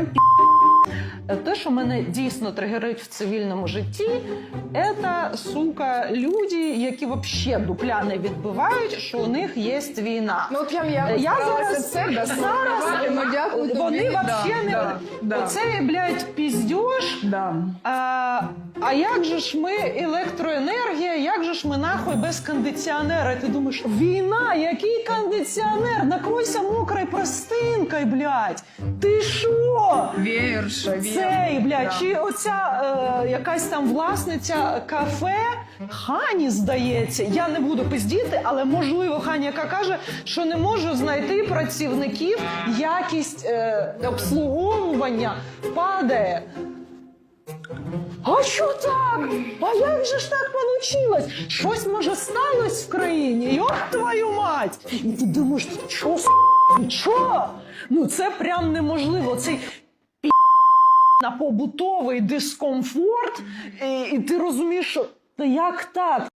прям пі. Те, що мене дійсно тригерить в цивільному житті, це, сука, люди, які взагалі дупля не відбивають, що у них є війна. Ну от я, я, Я зараз- це да, сформулювати, ну дякую. Вони да, взагалі не да, да, оцей, блядь, піздьош. да. А, а як же ж ми електроенергія, як же ж ми нахуй без кондиціонера? І ти думаєш, війна, який кондиціонер? Накройся мокрою простинкою, блядь. Ти що? Цей, Да. чи оця е, якась там власниця кафе Хані, здається, я не буду пиздіти, але можливо Хані, яка каже, що не можу знайти працівників, якість е, обслуговування падає. А що так? А як же ж так вийшло? Щось може сталося в країні? Йоп твою мать! І ти думаєш, що с***? Ну це прям неможливо. Цей на побутовий дискомфорт, і, і ти розумієш, що як так?